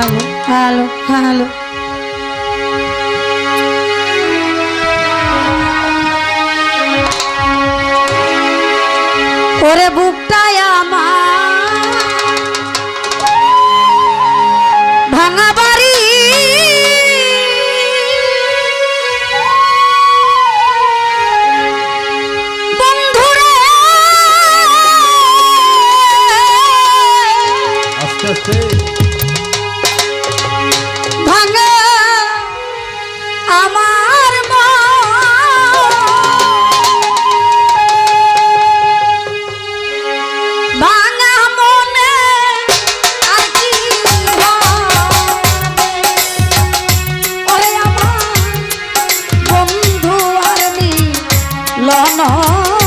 Hello hello hello ওরে বুকটায় মিলন রে।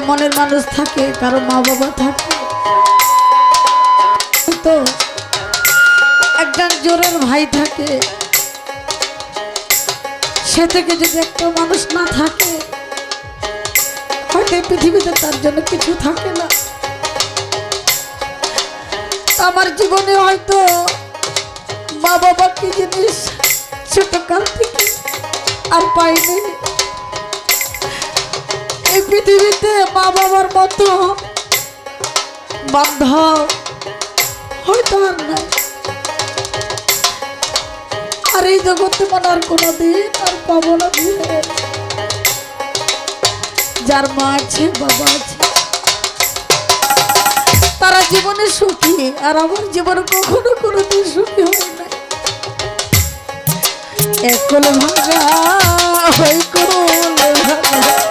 কারও মনের মানুষ থাকে, কারও মা বাবা থাকে। তো একজন জোরের ভাই থাকে। সে থেকে যদি একটা মানুষ না থাকে, হয়তো পৃথিবীতে তার জন্য কিছু থাকে না। আমার জীবনে হয়তো মা বাবা কি জিনিস ছোটকাল থেকে আর পাইনি এই পৃথিবীতে বাবার মতো বান্ধব হয়তো আর এই জগতে মনে আর কোনোদিন আর পাবো না যার মা আছে, বাবা আছে। তারা জীবনে সুখী, আর আমার জীবনে কখনো কোনোদিন সুখী হয় না। একল ভাঙা ওই কোল ভাঙা